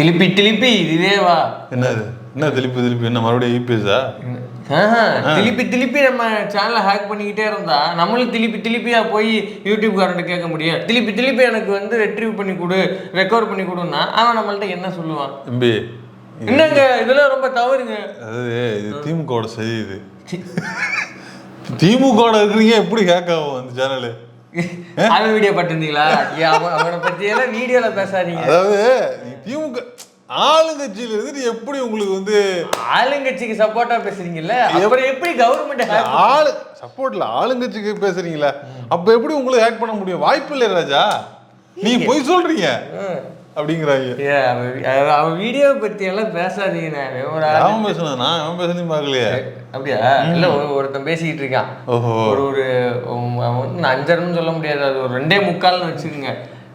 திருப்பி திருப்பி இதுவே வா. என்னது? என்ன திருப்பி திருப்பி? என்ன மறுபடியும் ஈபிஎஸா ஆஹா, திருப்பி திருப்பி நம்ம சேனலை ஹேக் பண்ணிக்கிட்டே இருந்தா நம்மளும் திருப்பி திருப்பியா போய் யூடியூப் காரண்ட கேட்க முடியும். திருப்பி திருப்பி எனக்கு வந்து ரெட்ரீவ் பண்ணி கொடு ரெக்கவர் பண்ணி கொடுன்னா அவன் நம்மள்ட்ட என்ன சொல்லுவான்? தம்பி என்னங்க இதெல்லாம் ரொம்ப தவறுங்க. அதாவது இது திமுகவோட சரி இது. திமுகவோட இருக்கிறீங்க எப்படி ஹேக் ஆகும் அந்த சேனலு அவன் வீடியோ பட்டிருந்தீங்களா அவன் எல்லாம் வீடியோல பேசாதீங்க. அதாவது திமுக ஆளுங்கட்சியில இருந்து நீ எப்படி உங்களுக்கு வந்து ஆளுங்கட்சிக்கு சப்போர்ட்டா பேசுறீங்கல்ல? அப்புறம் எப்படி கவர்மெண்ட் ஆளு சப்போர்ட்ல ஆளுங்கட்சிக்கு பேசுறீங்களா. அப்ப எப்படி உங்களுக்கு ஹேக் பண்ண முடியும்? வாய்ப்பு இல்லை ராஜா. நீ பொய் சொல்றீங்க. அப்படிங்கிறாங்க. அவன் வீடியோ பத்தி எல்லாம் பேசாதீங்க ஒரு ஆளு- அவன் பேசுனது நான் அவன் பேசுனதையும் பார்க்கலையே. அப்படியா? இல்ல ஒரு- ஒருத்தன் பேசிக்கிட்டு இருக்கான். ஒரு ஒரு அஞ்சரைன்னு சொல்ல முடியாது. அது ஒரு ரெண்டே முக்கால்னு வச்சுக்கோங்க.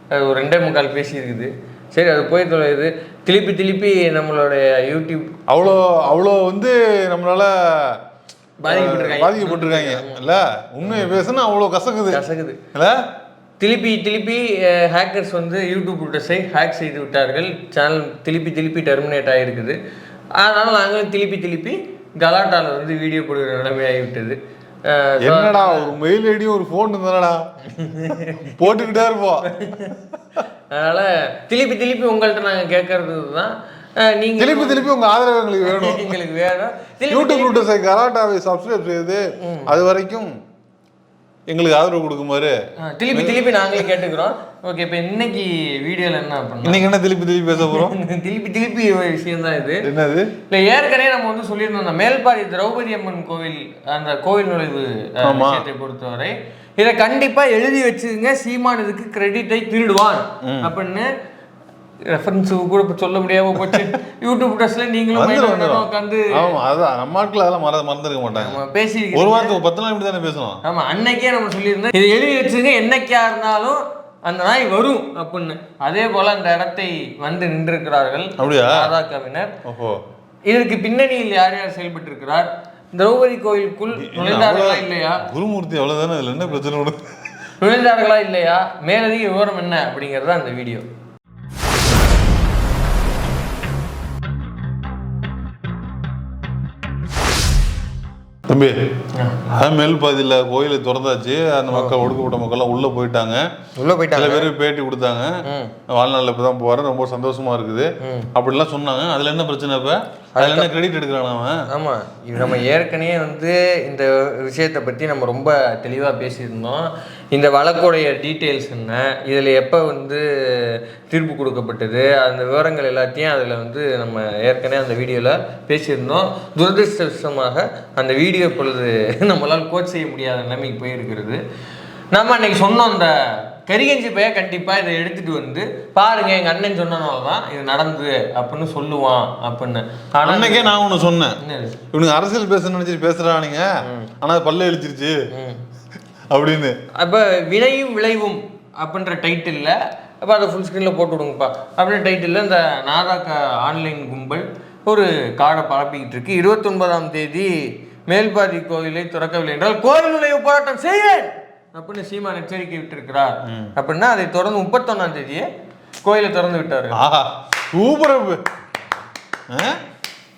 அது ஒரு ரெண்டே முக்கால் பேசி இருக்குது சரி அது போய் தொலையுது திருப்பி திருப்பி நம்மளுடைய யூடியூப் அவ்வளோ அவ்வளோ வந்து நம்மளால பாதிக்கப்பட்டிருக்காங்க. பாதிக்கப்பட்டிருக்காங்க. இல்ல உண்மையை பேசுனா அவ்வளோ கசக்குது. கசகுது இல்ல? திருப்பி திருப்பி ஹேக்கர்ஸ் வந்து யூடியூப் விட்டஸை ஹேக் செய்து விட்டார்கள். சேனல் திருப்பி திருப்பி டெர்மினேட் ஆகிருக்குது அதனால நாங்களும் திருப்பி திருப்பி கலாட்டால வந்து வீடியோ போடுகிற நிலைமை ஆகிவிட்டது என்னடா ஒரு மெயில் ஐடியும் ஒரு ஃபோன் இருந்தாடா போட்டுக்கிட்டே இருப்போம். அதனால திருப்பி திருப்பி உங்கள்கிட்ட நாங்கள் கேட்கறது தான் அஹ், நீங்க திருப்பி திருப்பி உங்க ஆதரவு எங்களுக்கு வேணும். எங்களுக்கு வேணும். யூடியூப் ரூட்டஸை கராட்டாவை சப்ஸ்கிரைப் செய்து அது வரைக்கும் எங்களுக்கு ஆதரவு கொடுக்குமாறு. திருப்பி திருப்பி நாங்களே கேட்டுக்கிறோம். ஓகே இப்போ இன்னைக்கு வீடியோவில் என்ன பண்ணோம் இன்னைக்கு என்ன திருப்பி திருப்பி பேச போறோம்? திருப்பி திருப்பி ஒரு விஷயம் தான் இது. என்னது? இல்லை ஏற்கனவே நம்ம வந்து சொல்லியிருந்தோம் மேல்பாடி திரௌபதி அம்மன் கோவில் அந்த கோவில் நுழைவு. விஷயத்தை பொறுத்தவரை. இதை கண்டிப்பா எழுதி வச்சுங்க. சீமான் இதுக்கு கிரெடிட்டை திருடுவான் அப்படின்னு ரெஃபரன்ஸ் கூட இப்ப சொல்ல முடியாம போச்சு. யூடியூப் டெஸ்ட்ல நீங்களும் உட்காந்து ஆமா அதான். நம்ம ஆட்கள் அதெல்லாம் மற மறந்துருக்க மாட்டாங்க. பேசி ஒரு வாரத்துக்கு பத்து நாள் இப்படி தானே பேசணும்? ஆமா அன்னைக்கே நம்ம சொல்லியிருந்தோம். இதை எழுதி வச்சுங்க என்னைக்கா இருந்தாலும் அந்த நாய் வரும் அப்படின்னு. அதே போல அந்த இடத்தை வந்து நின்றிருக்கிறார்கள் அப்படியா? ராதாக்காவினர் ஓஹோ. இதற்கு பின்னணியில் யார் யார் செயல்பட்டு இருக்கிறார் திரௌபதி கோயிலுக்குள் நுழைந்தார்களா இல்லையா? குருமூர்த்தி அவ்வளவுதானே? இதுல என்ன பிரச்சனை நுழைந்தார்களா இல்லையா? மேலதிக விவரம் என்ன அப்படிங்கிறது அந்த வீடியோ. தம்பி மேல் பாதியில் கோயிலை திறந்தாச்சு. அந்த மக்கள் ஒடுக்கப்பட்ட மக்கள்லாம் உள்ள போயிட்டாங்க. உள்ள சில பேர் பேட்டி கொடுத்தாங்க. வாழ்நாளில் இப்போ தான் போகிறேன் ரொம்ப சந்தோஷமா இருக்குது. அப்படிலாம் சொன்னாங்க. அதில் என்ன பிரச்சனை இப்போ? அதில் என்ன கிரெடிட் எடுக்கிறான் அவன்? ஆமாம் இது நம்ம ஏற்கனவே வந்து இந்த விஷயத்தை பற்றி நம்ம ரொம்ப தெளிவாக பேசியிருந்தோம். இந்த வழக்குடைய டீட்டெயில்ஸ் என்ன? இதில் எப்போ வந்து தீர்ப்பு கொடுக்கப்பட்டது? அந்த விவரங்கள் எல்லாத்தையும் அதில் வந்து நம்ம ஏற்கனவே அந்த வீடியோவில் பேசியிருந்தோம். துரதிருஷ்டவசமாக அந்த வீடியோ இப்பொழுது நம்மளால் கோட் செய்ய முடியாத நிலைமைக்கு போயிருக்கிறது. நம்ம அன்னைக்கு சொன்னோம் அந்த கரிகஞ்சி பைய கண்டிப்பாக இதை எடுத்துட்டு வந்து பாருங்க எங்கள் அண்ணன் சொன்னனால தான் இது நடந்தது அப்படின்னு சொல்லுவான் அப்படின்னு. ஆனால் அன்னைக்கே நான் ஒன்று சொன்னேன். இவனுங்க அரசியல் பேச நினைச்சிட்டு பேசுறானுங்க. ஆனா அது பல்ல இழிச்சிருச்சு. அப்படின்னு. அப்போ வினையும் விளைவும் அப்படின்ற டைட்டிலில் அப்போ அதை ஃபுல் ஸ்க்ரீனில் போட்டு விடுங்கப்பா. அப்படின்ற டைட்டிலில் இந்த நாதாக்கா ஆன்லைன் கும்பல் ஒரு காடை பரப்பிக்கிட்டு இருக்கு. இருபத்தொன்பதாம் தேதி மேல்பாதி கோயிலை திறக்கவில்லை என்றால் கோயில் நுழைவு போராட்டம் செய்வேன் அப்படின்னு சீமான் எச்சரிக்கை விட்டிருக்கிறார். அப்படின்னா அதை தொடர்ந்து முப்பத்தொன்னாம் தேதியே கோயிலை திறந்து விட்டாரு. ஆஹா சூப்பர்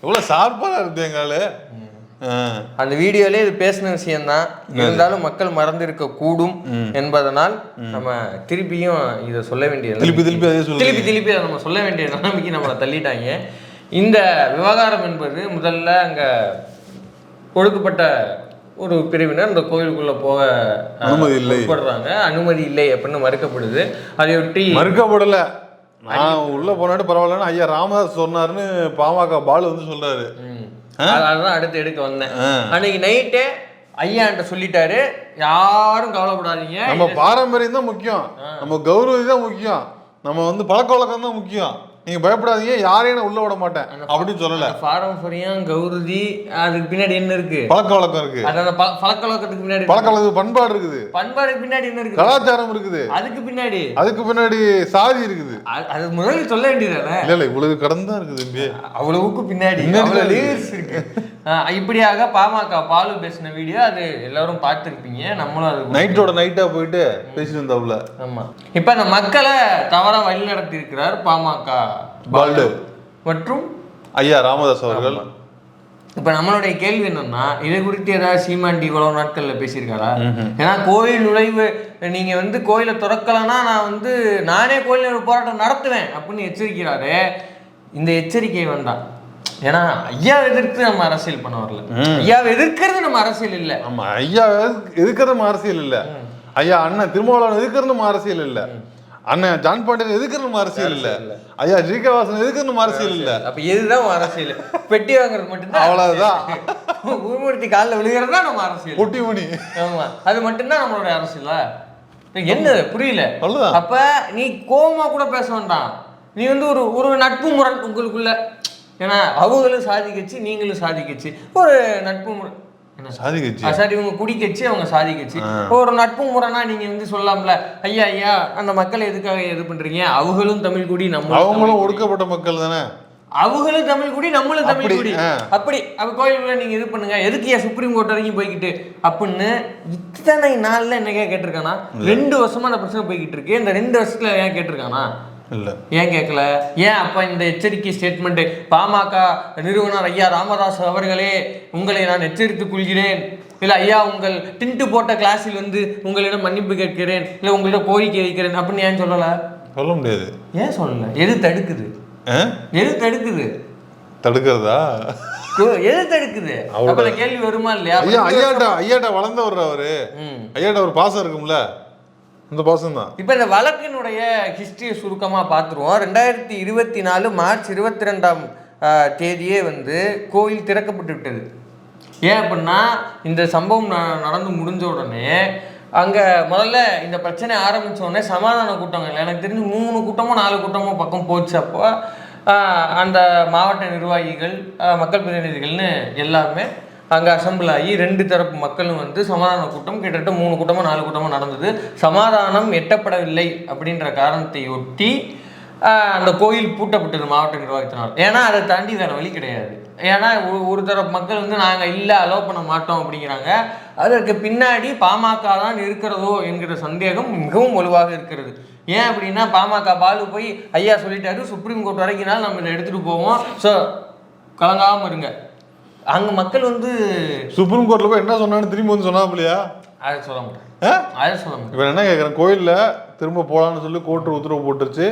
எவ்வளோ ஷார்ப்பாக இருக்கு எங்கால அந்த வீடியோலே இது பேசின விஷயம்தான். இருந்தாலும் மக்கள் மறந்திருக்க கூடும் என்பதனால் நம்ம திருப்பியும் இதை சொல்ல வேண்டியது திருப்பி திருப்பி அதே திருப்பி திருப்பி அதை நம்ம சொல்ல வேண்டிய நிலைமைக்கு நம்மளை தள்ளிட்டாங்க. இந்த விவகாரம் என்பது முதல்ல அங்க கொடுக்கப்பட்ட ஒரு பிரிவினர் இந்த கோயிலுக்குள்ள போக அனுமதி இல்லை. அனுமதி இல்லை அப்படின்னு மறுக்கப்படுது. அதையொட்டி மறுக்கப்படல. நான் உள்ள போனாட்டு பரவாயில்லன்னு ஐயா ராமதாஸ் சொன்னாருன்னு பாமக பாலு வந்து சொல்றாரு. அதான் அடுத்து எடுக்க வந்தேன். அன்னைக்கு நைட்டே ஐயான்ட்ட சொல்லிட்டாரு. யாரும் கவலைப்படாதீங்க. நம்ம பாரம்பரியம் தான் முக்கியம். நம்ம கௌரவம் தான் முக்கியம். நம்ம வந்து பழக்க வழக்கம் தான் முக்கியம். நீங்க பயப்படாதீங்க யாரையும் நான் உள்ள விட மாட்டேன். அப்படின்னு சொல்லல. பாரம்பரியம் கௌரதி அதுக்கு பின்னாடி என்ன இருக்கு? பழக்க வழக்கம் இருக்கு. அது அந்த ப- பழக்க வழக்கத்துக்கு பின்னாடி பழக்க வழக்கம் பண்பாடு இருக்குது. பண்பாடுக்கு பின்னாடி என்ன இருக்கு கலாச்சாரம் இருக்குது. அதுக்கு பின்னாடி. அதுக்கு பின்னாடி சாதி இருக்குது. அது முதல்ல சொல்ல வேண்டியதானே? இல்ல இல்ல இவ்வளவு கடந்து தான் இருக்குது தம்பி அவ்வளவுக்கு பின்னாடி. layers இருக்கு. இப்படியாக பாமக பாலு பேசின வீடியோ அது எல்லாரும் பார்த்துருப்பீங்க. நம்மளும் அது நைட்டோட நைட்டா போயிட்டு பேசிட்டு இருந்தாப்புல ஆமா. இப்ப அந்த மக்களை தவறா வழி நடத்தி இருக்கிறார் பாமக. பால்டு மற்றும் ஐயா ராமதாஸ் அவர்கள். இப்ப நம்மளுடைய கேள்வி என்னன்னா இதை குறித்து ஏதாவது சீமாண்டி இவ்வளவு நாட்கள்ல பேசியிருக்காரா? ஏன்னா கோயில் நுழைவு நீங்க வந்து கோயிலை திறக்கலன்னா நான் வந்து நானே கோயில் போராட்டம் நடத்துவேன் அப்படின்னு எச்சரிக்கிறாரு இந்த எச்சரிக்கை வேண்டாம். ஏன்னா ஐயா எதிர்த்து நம்ம அரசியல் பண்ண வரல. ஐயாவை எதிர்க்கிறது நம்ம அரசியல் இல்ல. ஆமா ஐயா எதுக்கிறது நம்ம அரசியல் இல்ல. ஐயா அண்ணன் திருமாவளவன் எதுக்கிறது நம்ம அரசியல் இல்ல. அண்ணன் ஜான் பாண்டியன் எதுக்கிறது நம்ம அரசியல் இல்ல. ஐயா ஜி கே வாசன் எதுக்கிறது நம்ம அரசியல் இல்ல. அப்ப இதுதான் உன் அரசியல். பெட்டி வாங்குறது மட்டும்தான். அவ்வளவுதான். ஊர்மூர்த்தி காலில் விழுகிறது நம்ம அரசியல். பொட்டிமணி ஆமா. அது மட்டும்தான் நம்மளுடைய அரசியலா? என்ன புரியல. அப்ப நீ கோவமா கூட பேச வேண்டாம். நீ வந்து ஒரு ஒரு நட்பு முரண் உங்களுக்குள்ள. ஏன்னா அவங்களும் சாதி கட்சி நீங்களும் சாதி கட்சி ஒரு நட்பு முரண்? சாதி கட்சி சரி இவங்க குடி கட்சி அவங்க சாதி கட்சி. ஒரு நட்பு முரணா நீங்க வந்து சொல்லலாம்ல ஐயா ஐயா அந்த மக்களை எதுக்காக இது பண்றீங்க? அவங்களும் தமிழ் குடி நம்மளும் தமிழ் அவங்களும். ஒடுக்கப்பட்ட மக்கள் தானே? அவங்களும் தமிழ் குடி நம்மளும் தமிழ் அப்படி, குடி. அப்படி அப்ப கோயிலுக்குள்ள நீங்க இது பண்ணுங்க. எதுக்கு ஏன் சுப்ரீம் கோர்ட் வரைக்கும் போய்கிட்டு அப்படின்னு இத்தனை நாள்ல என்னைக்கே கேட்டிருக்கானா? ரெண்டு வருஷமா அந்த பிரச்சனை போய்கிட்டு இருக்கு. இந்த ரெண்டு வருஷத்துல ஏன் கேட்டிருக்கானா? இல்ல. ஏன் கேட்கல ஏன் அப்ப இந்த எச்சரிக்கை ஸ்டேட்மெண்ட் பாமக நிறுவனர் ஐயா ராமதாஸ் அவர்களே உங்களை நான் எச்சரித்துக் கொள்கிறேன். இல்ல ஐயா உங்கள் டின்ட்டு போட்ட கிளாஸில் வந்து உங்களிடம் மன்னிப்பு கேட்கிறேன். இல்ல உங்களிடம் கோரிக்கை வைக்கிறேன் அப்படின்னு ஏன் சொல்லல? சொல்ல முடியாது. ஏன் சொல்லல? எது தடுக்குது? எது தடுக்குது? தடுக்கிறதா? எது தடுக்குது? கேள்வி வருமா இல்லையா? ஐயா ஐயாட்ட ஐயாட்ட வளர்ந்தவர் அவரு. ஐயாட்ட ஒரு பாசம் இருக்கும்ல? இந்த பாசம் தான். இப்போ இந்த வழக்கினுடைய ஹிஸ்டரியை சுருக்கமாக பார்த்துருவோம். ரெண்டாயிரத்தி இருபத்தி நாலு மார்ச் இருபத்தி ரெண்டாம் தேதியே வந்து கோயில் திறக்கப்பட்டு விட்டது. ஏன் அப்படின்னா இந்த சம்பவம் ந- நடந்து முடிஞ்ச உடனே அங்கே முதல்ல இந்த பிரச்சனை ஆரம்பித்த உடனே சமாதான கூட்டங்கள் எனக்கு தெரிஞ்சு மூணு கூட்டமோ நாலு கூட்டமோ பக்கம் போச்சு அப்போ அந்த மாவட்ட நிர்வாகிகள் மக்கள் பிரதிநிதிகள்னு எல்லாமே அங்கே அசம்பிள் ஆகி ரெண்டு தரப்பு மக்களும் வந்து சமாதான கூட்டம் கிட்டத்தட்ட மூணு கூட்டமோ நாலு கூட்டமோ நடந்தது. சமாதானம் எட்டப்படவில்லை அப்படின்ற காரணத்தை ஒட்டி அந்த கோயில் பூட்டப்பட்டது மாவட்ட நிர்வாகத்தினால் ஏன்னா அதை தாண்டி வேறு வழி கிடையாது. ஏன்னா ஒரு ஒரு தரப்பு மக்கள் வந்து நாங்கள் இல்லை அலோவ் பண்ண மாட்டோம் அப்படிங்கிறாங்க. அதற்கு பின்னாடி பாமக தான் இருக்கிறதோ என்கிற சந்தேகம் மிகவும் வலுவாக இருக்கிறது. ஏன் அப்படின்னா பாமக பாலு போய் ஐயா சொல்லிட்டாரு சுப்ரீம் கோர்ட் வரைக்கும்னாலும் நம்ம இதை எடுத்துகிட்டு போவோம். ஸோ கலங்காமல் இருங்க. அங்கே மக்கள் வந்து சுப்ரீம் கோர்ட்ல போய் என்ன சொன்னான்னு திரும்பி வந்து சொன்னாப்லையா அதை சொல்ல மாட்டேன்? அதை சொல்ல மாட்டேன் இவன் என்ன கேட்குறேன் கோயில்ல திரும்ப போலான்னு சொல்லி கோர்ட்டு உத்தரவு போட்டுருச்சு.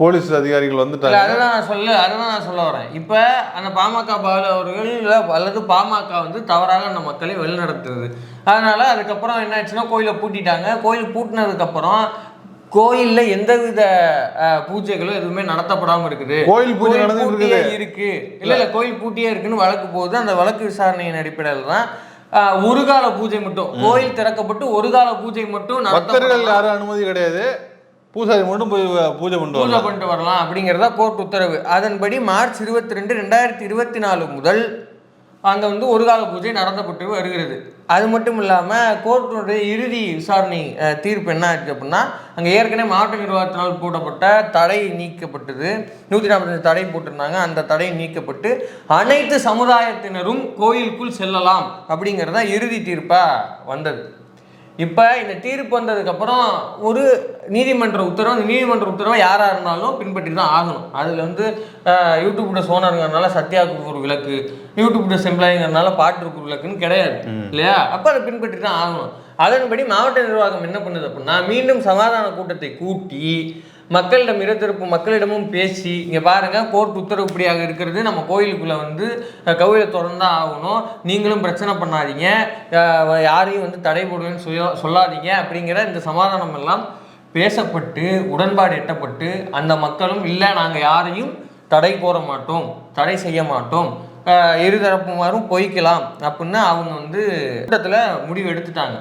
போலீஸ் அதிகாரிகள் வந்துட்டாங்க. அதுதான் நான் சொல்ல அதுதான் நான் சொல்ல வரேன். இப்போ அந்த பாமக பாலு அவர்கள் இல்ல அல்லது பாமக வந்து தவறாக அந்த மக்களை வழிநடத்துறது அதனால அதுக்கப்புறம் என்ன ஆச்சுன்னா கோயிலை பூட்டிட்டாங்க. கோயில் பூட்டினதுக்கப்புறம் கோயில்ல எந்தவித பூஜைகளும் எதுவுமே நடத்தப்படாம இருக்குது. கோயில் பூஜை பூட்டியே. இருக்கு. இல்ல இல்ல கோயில் பூட்டியே இருக்குன்னு வழக்கு போகுது. அந்த வழக்கு விசாரணையின் அடிப்படையில் தான் ஒரு கால பூஜை மட்டும் கோயில் திறக்கப்பட்டு ஒரு கால பூஜை மட்டும் பக்தர்கள். யாரும் அனுமதி கிடையாது. பூசாரி மட்டும் போய் பூஜை பண்ணிட்டு பூஜை பண்ணிட்டு வரலாம் அப்படிங்கிறதா கோர்ட் உத்தரவு. அதன்படி மார்ச் இருபத்தி ரெண்டு ரெண்டாயிரத்தி இருபத்தி நாலு முதல் அங்கே வந்து ஒரு கால பூஜை நடத்தப்பட்டு வருகிறது. அது மட்டும் இல்லாமல் கோர்ட்டினுடைய இறுதி விசாரணை தீர்ப்பு என்ன ஆச்சு அப்படின்னா அங்கே ஏற்கனவே மாவட்ட நிர்வாகத்தினால் போடப்பட்ட தடை நீக்கப்பட்டது. நூற்றி நாற்பத்தஞ்சு தடை போட்டிருந்தாங்க. அந்த தடை நீக்கப்பட்டு அனைத்து சமுதாயத்தினரும் கோயிலுக்குள் செல்லலாம் அப்படிங்கிறதா இறுதி தீர்ப்பாக வந்தது. இப்போ இந்த தீர்ப்பு வந்ததுக்கப்புறம் ஒரு நீதிமன்ற உத்தரவு அந்த நீதிமன்ற உத்தரவை யாராக இருந்தாலும் பின்பற்றி தான் ஆகணும். அதில் வந்து யூடியூப்ட சோனருங்கிறனால சத்யாவுக்கு ஒரு விளக்கு யூடியூப்ட செம்பிளாய்ங்கிறனால பாட்டுக்கு ஒரு விளக்குன்னு கிடையாது. இல்லையா? அப்போ அதை பின்பற்றி தான் ஆகணும். அதன்படி மாவட்ட நிர்வாகம் என்ன பண்ணுது அப்படின்னா மீண்டும் சமாதான கூட்டத்தை கூட்டி மக்களிடம் இருதரப்பு மக்களிடமும் பேசி இங்கே பாருங்க கோர்ட் உத்தரவுப்படியாக இருக்கிறது. நம்ம கோயிலுக்குள்ளே வந்து அஹ், கோயிலை திறந்தா ஆகணும். நீங்களும் பிரச்சனை பண்ணாதீங்க. யாரையும் வந்து தடை போடுவேன்னு சொல்ல சொல்லாதீங்க அப்படிங்கிற இந்த சமாதானம் எல்லாம் பேசப்பட்டு உடன்பாடு எட்டப்பட்டு அந்த மக்களும் இல்லை நாங்கள் யாரையும் தடை போட மாட்டோம் தடை செய்ய மாட்டோம். இருதரப்புமாரும் பொய்க்கலாம் அப்படின்னு அவங்க வந்து கூட்டத்தில் முடிவு எடுத்துட்டாங்க.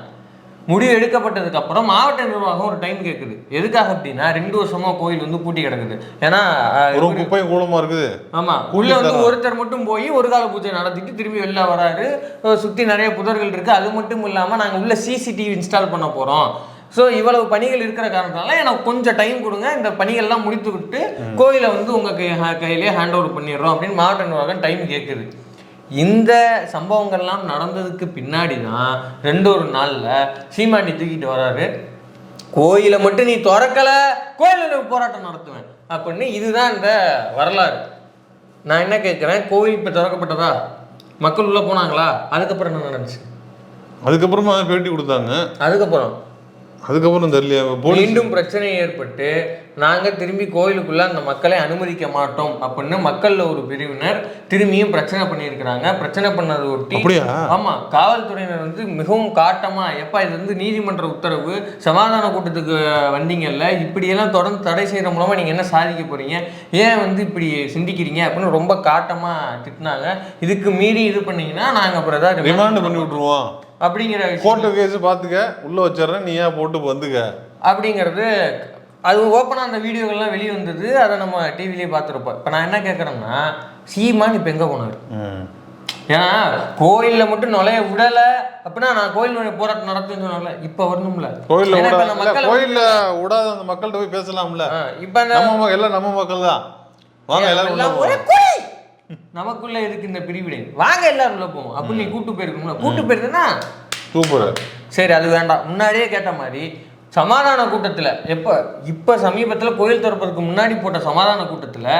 முடிவு எடுக்கப்பட்டதுக்கு அப்புறம் மாவட்ட நிர்வாகம் ஒரு டைம் கேட்குது எதுக்காக அப்படின்னா ரெண்டு வருஷமா கோயில் வந்து பூட்டி கிடக்குது. ஏன்னா ஒரு குப்பையும் கூலமா இருக்குது. ஆமா. உள்ள வந்து ஒருத்தர் மட்டும் போய் ஒரு கால பூஜை நடத்திட்டு திரும்பி வெளில வராரு. சுத்தி நிறைய புதர்கள் இருக்கு. அது மட்டும் இல்லாம நாங்க உள்ள சிசிடிவி இன்ஸ்டால் பண்ண போறோம். ஸோ இவ்வளவு பணிகள் இருக்கிற காரணத்தால எனக்கு கொஞ்சம் டைம் கொடுங்க. இந்த பணிகள்லாம் முடித்து விட்டு கோயிலை வந்து உங்க கை கையிலே ஹேண்ட் ஓவர் பண்ணிடுறோம் அப்படின்னு மாவட்ட நிர்வாகம் டைம் கேட்குது இந்த சம்பவங்கள்லாம் நடந்ததுக்கு பின்னாடி தான் ரெண்டு ஒரு நாள்ல சீமாண்டி தூக்கிட்டு வராரு. கோயிலை மட்டும் நீ திறக்கல கோயிலில் போராட்டம் நடத்துவேன் அப்படின்னு இதுதான் இந்த வரலாறு. நான் என்ன கேட்குறேன்? கோவில் இப்போ திறக்கப்பட்டதா? மக்கள் உள்ளே போனாங்களா? அதுக்கப்புறம் என்ன நடந்துச்சு? அதுக்கப்புறமா பேட்டி கொடுத்தாங்க. அதுக்கப்புறம் அதுக்கப்புறம் தெரியலையா போலீஸ் மீண்டும் பிரச்சனை ஏற்பட்டு நாங்க திரும்பி கோயிலுக்குள்ள அந்த மக்களை அனுமதிக்க மாட்டோம் அப்படின்னு மக்கள்ல ஒரு பிரிவினர் திரும்பியும் பிரச்சனை பண்ணியிருக்கிறாங்க. பிரச்சனை பண்ணது ஒட்டி அப்படியா? ஆமா காவல்துறையினர் வந்து மிகவும் காட்டமா எப்பா இது வந்து நீதிமன்ற உத்தரவு. சமாதான கூட்டத்துக்கு வந்தீங்கல்ல. இப்படியெல்லாம் தொடர்ந்து தடை செய்யற மூலமா நீங்க என்ன சாதிக்க போறீங்க? ஏன் வந்து இப்படி சிந்திக்கிறீங்க? அப்படின்னு ரொம்ப காட்டமா திட்டினாங்க. இதுக்கு மீறி இது பண்ணீங்கன்னா நாங்க அப்புறம் ஏதாவது ரிமாண்ட் பண்ணி விட்டுருவோம். அப்படிங்கிற கோர்ட்டு கேஸ் பார்த்துக்க. உள்ள வச்சிடுறேன். நீ ஏன் போட்டு வந்துக்க? அப்படிங்கிறது அது ஓப்பனாக அந்த வீடியோகள்லாம் வெளியே வந்தது. அதை நம்ம டிவிலேயே பார்த்துருப்போம். இப்போ நான் என்ன கேட்குறேன்னா சீமான் இப்போ எங்கே போனார். ஏன்னா கோயிலில் மட்டும் நுழைய விடலை. அப்படின்னா நான் கோயில் போராட்டம் நடத்துன்னு சொன்னல இப்போ வரணும்ல. கோயில்ல கோயில்ல விடாத அந்த மக்கள்கிட்ட போய் பேசலாம்ல. இப்போ நம்ம எல்லாம் நம்ம மக்கள் தான் வாங்க எல்லாரும் ஒரே. கோயில். நமக்குள்ள இருக்கு இந்த பிரிவினை. வாங்க எல்லாரும் உள்ள போவோம். அப்படின்னு நீ கூட்டு போயிருக்கணும்ல கூட்டு போயிருந்தேன்னா சூப்பர் சரி அது வேண்டாம். முன்னாடியே கேட்ட மாதிரி சமாதான கூட்டத்தில் எப்போ இப்போ சமீபத்தில் கோயில் திறப்பதற்கு முன்னாடி போட்ட சமாதான கூட்டத்தில்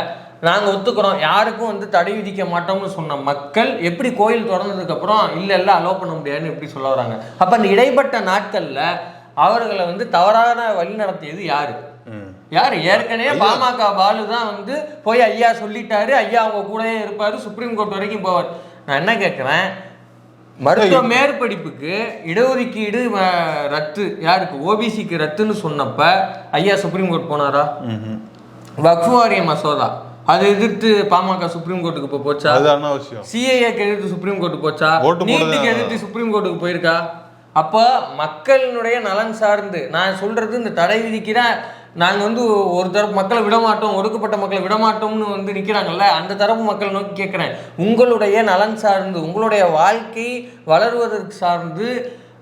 நாங்கள் ஒத்துக்கிறோம். யாருக்கும் வந்து தடை விதிக்க மாட்டோம்னு சொன்ன மக்கள் எப்படி கோயில் திறந்ததுக்கப்புறம் இல்லை இல்லை அலோவ் பண்ண முடியாதுன்னு எப்படி சொல்ல வராங்க. அப்போ அந்த இடைப்பட்ட நாட்களில் அவர்களை வந்து தவறான வழி நடத்தியது யாரு. யார்? ஏற்கனவே பாமக பாலு தான் வந்து போய் ஐயா சொல்லிட்டாரு. ஐயா அவங்க கூடயே இருப்பாரு. சுப்ரீம் கோர்ட் வரைக்கும் போவார். நான் என்ன கேட்குறேன் மருத்துவ மேற்படிப்புக்கு இடஒதுக்கீடு ரத்து. யாருக்கு? ஓபிசிக்கு ரத்துன்னு சொன்னப்ப ஐயா சுப்ரீம் கோர்ட் போனாரா. வக்ஃபு வாரிய மசோதா. அதை எதிர்த்து பாமக சுப்ரீம் கோர்ட்டுக்கு இப்போ போச்சா? சிஏஏக்கு எதிர்த்து சுப்ரீம் கோர்ட்டுக்கு போச்சா? நீட்டுக்கு எதிர்த்து சுப்ரீம் கோர்ட்டுக்கு போயிருக்கா? அப்போ மக்களினுடைய நலன் சார்ந்து நான் சொல்றது இந்த தடை விதிக்கிற நாங்கள் வந்து ஒரு தரப்பு மக்களை விடமாட்டோம் ஒடுக்கப்பட்ட மக்களை விடமாட்டோம்னு வந்து நிற்கிறாங்கல்ல அந்த தரப்பு மக்கள் நோக்கி கேட்குறேன். உங்களுடைய நலன் சார்ந்து உங்களுடைய வாழ்க்கை வளருவதற்கு சார்ந்து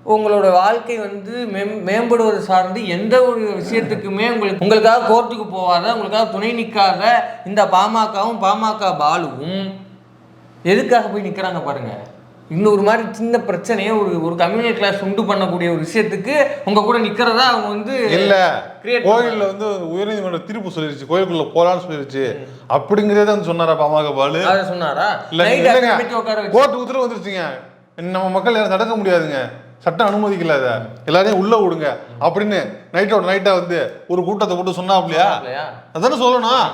உங்களோட வாழ்க்கை வந்து மேம் மேம்படுவது சார்ந்து எந்த ஒரு விஷயத்துக்குமே உங்களுக்கு உங்களுக்காக கோர்ட்டுக்கு போகாத உங்களுக்காக துணை நிற்காத இந்த பாமகவும் பாமக பாலுவும் எதுக்காக போய் நிற்கிறாங்க பாருங்கள் இன்னொரு மாதிரி சின்ன பிரச்சனையை ஒரு ஒரு கம்யூனல் கிளாஸ் உண்டு பண்ணக்கூடிய ஒரு விஷயத்துக்கு உங்க கூட நிக்கிறதா அவங்க வந்து இல்ல. கோயில்ல வந்து உயர்நீதிமன்ற தீர்ப்பு சொல்லிருச்சு. கோயிலுக்குள்ள போலான்னு சொல்லிருச்சு. அப்படிங்கறத வந்து சொன்னாரா பாமக பாலு? சொன்னாரா? இல்ல கோர்ட் உத்தரவு வந்துருச்சுங்க. நம்ம மக்கள் யாரும் தடுக்க முடியாதுங்க. சட்டம் அனுமதிக்கல அதை. எல்லாரையும் உள்ள விடுங்க. அப்படின்னு நைட்டோட நைட்டா வந்து ஒரு கூட்டத்தை போட்டு சொன்னாப்லையா? இல்லையா அதானே சொல்லணும்.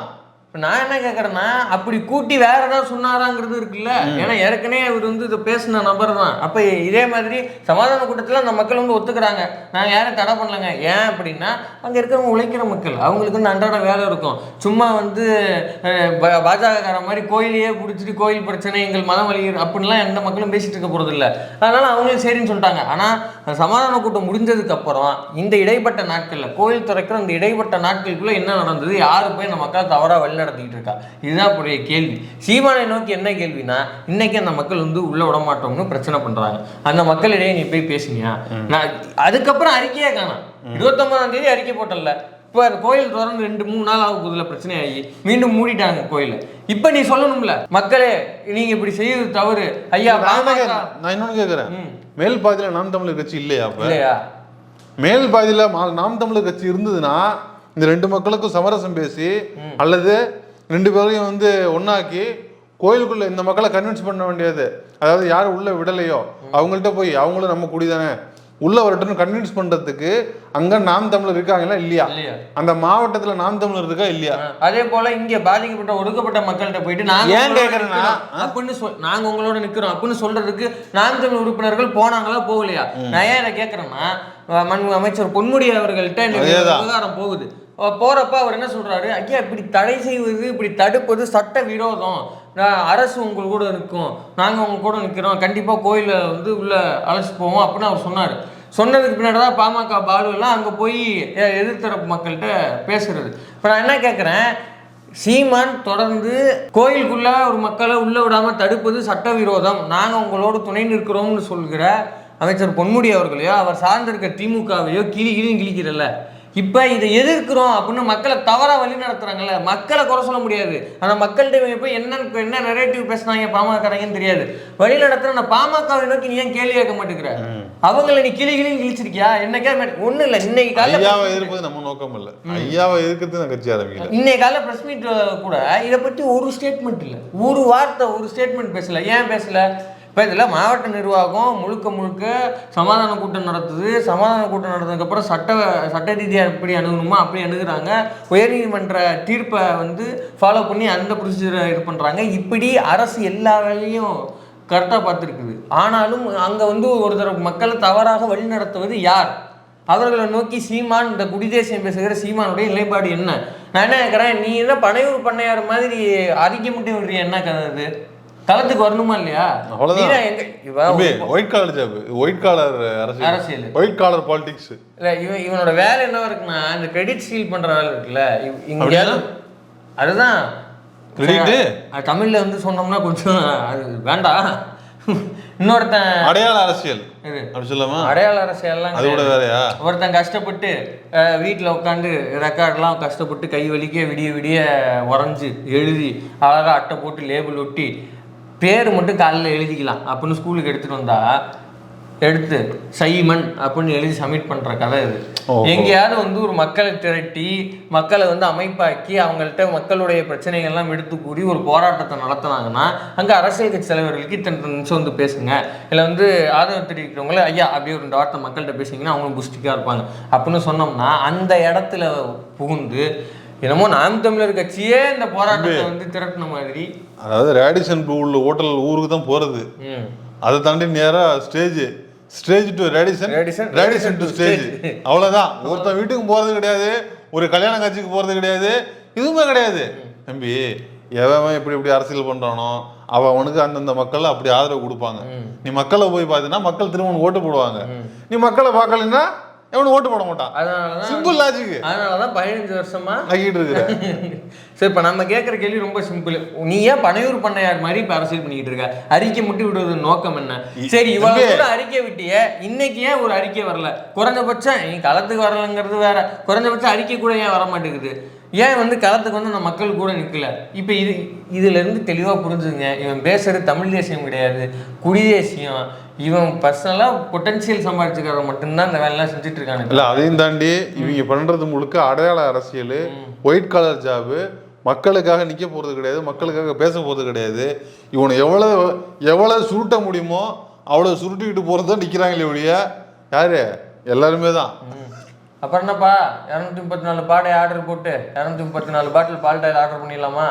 இப்ப நான் என்ன கேட்கறேன்னா அப்படி கூட்டி வேற ஏதாவது சொன்னாராங்கிறது இருக்குல்ல? ஏன்னா ஏற்கனவே இவர் வந்து இதை பேசின நபர் தான். அப்ப இதே மாதிரி சமாதான கூட்டத்தில் அந்த மக்கள் வந்து ஒத்துக்கிறாங்க. நாங்கள் யாரும் தடை பண்ணலங்க. ஏன் அப்படின்னா அங்க இருக்கிறவங்க உழைக்கிற மக்கள். அவங்களுக்கு வந்து அன்றாட வேலை இருக்கும். சும்மா வந்து பாஜகக்கார மாதிரி கோயிலையே பிடிச்சிட்டு கோயில் பிரச்சனை எங்கள் மதம் வழிகிறது அப்படின்லாம் எந்த மக்களும் பேசிட்டு இருக்க போறது இல்ல அதனால அவங்களும் சரின்னு சொல்லிட்டாங்க. ஆனா அந்த சமாதான கூட்டம் முடிஞ்சதுக்கு அப்புறம் இந்த இடைப்பட்ட நாட்கள்ல கோயில் திறக்கிற அந்த இடைப்பட்ட நாட்களுக்குள்ள என்ன நடந்தது? யாரு போய் இந்த மக்கள் தவறா வழி நடத்திக்கிட்டு இருக்கா? இதுதான் இப்போடைய கேள்வி. சீமானை நோக்கி என்ன கேள்வினா இன்னைக்கு அந்த மக்கள் வந்து உள்ள விட மாட்டோம்னு பிரச்சனை பண்றாங்க. அந்த மக்களிடையே நீ போய் பேசுனியா? நான் அதுக்கப்புறம் அறிக்கையே காணோம். இருபத்தொன்பதாம் தேதி அறிக்கை போட்டல இப்போ கோயில் திறந்து ரெண்டு மூணு நாள் ஆக போதில் பிரச்சனை ஆகி மீண்டும் மூடிட்டாங்க கோயிலை. இப்போ நீ சொல்லணும்ல மக்களே நீங்க இப்படி செய்யறது தவறு. ஐயா நான் கேக்குறேன்? ம். மேல் பாதியில நாம் தமிழர் கட்சி இல்லையா அப்ப? இல்லையா? மேல் பாதியில நாம் தமிழர் கட்சி இருந்ததுன்னா இந்த ரெண்டு மக்களுக்கும் சமரசம் பேசி அல்லது ரெண்டு பேரையும் வந்து ஒண்ணாக்கி கோயிலுக்குள்ள இந்த மக்களை கன்வின்ஸ் பண்ண வேண்டியது. அதாவது யார் உள்ள விடலையோ அவங்கள்ட்ட போய் அவங்களும் நம்ம குடிதானே உள்ள வரட்டும்னு கன்வின்ஸ் பண்றதுக்கு அங்க நாம் தமிழர் இருக்காங்களா இல்லையா? அந்த மாவட்டத்துல நாம் தமிழர் இருக்கா இல்லையா? அதே போல இங்க பாதிக்கப்பட்ட ஒடுக்கப்பட்ட மக்கள்கிட்ட போயிட்டு நாங்க ஏன் கேக்குறேன்னா, அப்படின்னு சொல் நாங்க உங்களோட நிக்கிறோம். அப்படின்னு சொல்றதுக்கு நாம் தமிழ் உறுப்பினர்கள் போனாங்களா போகலையா? நான் ஏன் இதை மண் அமைச்சர் பொன்முடி அவர்கள்ட்ட. விவகாரம் போகுது. போகிறப்ப அவர் என்ன சொல்கிறாரு ஐயா இப்படி தடை செய்வது இப்படி தடுப்பது சட்ட விரோதம். அரசு உங்கள் கூட இருக்கும் நாங்கள் உங்கள் கூட நிற்கிறோம். கண்டிப்பாக கோயிலில் வந்து உள்ளே அழைச்சிட்டு போவோம். அப்படின்னு அவர் சொன்னார். சொன்னதுக்கு பின்னாடி தான் பாமக பாலு அங்கே போய் எதிர்த்தரப்பு மக்கள்கிட்ட பேசுறது. இப்போ நான் என்ன கேட்குறேன் சீமான் தொடர்ந்து கோயிலுக்குள்ளே ஒரு மக்களை உள்ளே விடாமல் தடுப்பது சட்டவிரோதம் நாங்கள் உங்களோட துணை நிற்கிறோம்னு சொல்கிற அமைச்சர் பொன்முடி அவர்களையோ அவர் சார்ந்திருக்க திமுகவையோ கிளி கிளியும் கிழிக்கிறல்ல. இப்போ இதை எதிர்க்கிறோம் அப்படின்னு மக்களை தவறா வழி நடத்துறாங்கல்ல மக்களை குறை சொல்ல முடியாது. ஆனா மக்கள்கிட்ட இவங்க போய் என்ன என்ன நெரேட்டிவ் பேசுனாங்க பாமகறாங்கன்னு தெரியாது. வழி நடத்துற நான் பாமகவை நோக்கி நீ ஏன் கேள்வி கேட்க மாட்டேங்கிற? அவங்கள நீ கிளி கிளின்னு கிழிச்சிருக்கியா? என்னக்கே ஒண்ணு இல்ல இன்னைக்கு காலைல ஐயாவை எதிர்ப்பது நம்ம நோக்கம் இல்ல. ஐயாவை எதிர்க்கிறது நான் கட்சி ஆரம்பிக்கல. இன்னைக்கு காலைல ப்ரெஸ் மீட் கூட இதை பத்தி ஒரு ஸ்டேட்மெண்ட் இல்லை. ஒரு வார்த்தை ஒரு ஸ்டேட்மெண்ட் பேசல. ஏன் பேசல? இப்போ இதில் மாவட்ட நிர்வாகம் முழுக்க முழுக்க சமாதான கூட்டம் நடத்துது. சமாதான கூட்டம் நடந்ததுக்கப்புறம் சட்ட சட்ட ரீதியாக எப்படி அணுகணுமோ அப்படி அணுகுறாங்க. உயர்நீதிமன்ற தீர்ப்பை வந்து ஃபாலோ பண்ணி அந்த ப்ரொசீஜரை இது பண்ணுறாங்க இப்படி அரசு எல்லா வேலையும் கரெக்டாக பார்த்துருக்குது. ஆனாலும் அங்கே வந்து ஒருத்தர் மக்களை தவறாக வழிநடத்துவது யார்? அவர்களை நோக்கி சீமான் இந்த குடிதேசியம் பேசுகிற சீமானுடைய நிலைப்பாடு என்ன? நான் என்ன கேட்குறேன் நீ என்ன பனையூர் பண்ணையார் மாதிரி அறிக்கை மட்டும் என்ன கதை அது? களத்துக்கு வரணுமா இல்லையா? அவ்வளவுதான். White collar job white collar அரசியல். அரசியல். ஒயிட் காலர் பாலிடிக்ஸ் இல்ல இவன் இவனோட வேலை என்னவா இருக்குன்னா இந்த கிரெடிட் ஸ்டீல் பண்ற வேலை இருக்குல்ல இங்கேயாவது அதுதான்? அது தமிழ்ல வந்து சொன்னோம்னா கொஞ்சம் அது வேண்டாம் இன்னொருத்தன் அடையாள அரசியல். அப்படி சொல்லாமா அடையாள அரசியல்லாம் அது கூட வேறையா? ஒருத்தன் கஷ்டப்பட்டு வீட்டில் உட்காந்து ரெக்கார்ட்லாம் கஷ்டப்பட்டு கை வலிக்க விடிய விடிய உறைஞ்சி எழுதி அழகாக அட்டை போட்டு லேபிள் ஒட்டி பேர் மட்டும் காலையில் எழுதிக்கலாம். அப்படின்னு ஸ்கூலுக்கு எடுத்துகிட்டு வந்தா எடுத்து சைமன் அப்படின்னு எழுதி சப்மிட் பண்ணுற கதை இது. எங்கேயாவது வந்து ஒரு மக்களை திரட்டி மக்களை வந்து அமைப்பாக்கி அவங்கள்ட்ட மக்களுடைய பிரச்சனைகள்லாம் எடுத்து கூறி ஒரு போராட்டத்தை நடத்துனாங்கன்னா அங்கே அரசியல் கட்சி தலைவர்களுக்கு இத்தனை நிமிஷம் வந்து பேசுங்க. இல்லை வந்து ஆதரவு தெரிவிக்கிறவங்கள ஐயா அப்படியே ஒரு ரெண்டு வார்த்தை மக்கள்கிட்ட பேசுனீங்கன்னா அவங்களும் புஷ்டிக்காக இருப்பாங்க. அப்படின்னு சொன்னோம்னா அந்த இடத்துல புகுந்து என்னமோ நாம் தமிழர் கட்சியே இந்த போராட்டத்தை வந்து திரட்டின மாதிரி. அதாவது ரேடிசன் ப்ளூ உள்ள ஹோட்டல் ஊருக்கு தான் போறது. ம். அதை தாண்டி நேரா stage stage to Radisson Radisson, Radisson to stage அவ்வளவுதான். ஒருத்தன் வீட்டுக்கு போறது கிடையாது ஒரு கல்யாண காட்சிக்கு போறது கிடையாது இதுவுமே கிடையாது. தம்பி எவன் இப்படி இப்படி அரசியல் பண்றானோ அவன் அவனுக்கு அந்தந்த மக்கள் அப்படி ஆதரவு கொடுப்பாங்க. நீ மக்களை போய் பார்த்தீங்கன்னா மக்கள் திரும்ப ஓட்டு போடுவாங்க. நீ மக்களை பார்க்கலன்னா எவனும் ஓட்டு போட மாட்டான். அதனால தான் சிம்பிள் லாஜிக் அதனால தான் பதினஞ்சு வருஷமா நக்கிட்டு இருக்கிற. சரி இப்போ நம்ம கேட்குற கேள்வி ரொம்ப சிம்பிள் நீ ஏன் பனையூர் பண்ணையார் மாதிரி இப்போ அரசியல் பண்ணிக்கிட்டு இருக்க? அறிக்கை முட்டி விடுறது நோக்கம் என்ன? சரி. கூட அறிக்கை விட்டியே இன்னைக்கு ஏன் ஒரு அறிக்கை வரல? குறைஞ்சபட்சம் நீ களத்துக்கு வரலங்கிறது வேற. குறைஞ்சபட்சம் அறிக்கை கூட ஏன் வர மாட்டேங்குது ஏன் வந்து களத்துக்கு வந்து நம்ம மக்கள் கூட நிற்கல இப்போ இது இதுல இருந்து தெளிவாக புரிஞ்சுங்க. இவன் பேசுறது தமிழ் தேசியம் கிடையாது. குடி தேசியம். இவன் பர்சனலாக பொட்டன்ஷியல் சம்பாதிச்சுக்கிறத மட்டும்தான் இந்த வேலையெல்லாம் செஞ்சுட்டு இருக்கானுங்க இல்ல அதையும் தாண்டி இவங்க பண்றது முழுக்க அடையாள அரசியல் ஒயிட் காலர் ஜாபு மக்களுக்காக நிக்க போறது கிடையாது மக்களுக்காக பேச போறது கிடையாது. இவனை எவ்வளவு எவ்வளவு சுருட்ட முடியுமோ அவ்வளவு சுருட்டிக்கிட்டு போறது தான் நிக்கிறாங்களே ஒழிய யாரு? எல்லாருமே தான் அப்புறம் என்னப்பா? இரநூத்தி முப்பத்தி நாலு பாடை ஆர்டர் போட்டு இரநூத்தி முப்பத்தி நாலு பாட்டில் பால் டாயில் ஆர்டர் பண்ணிடலாமா?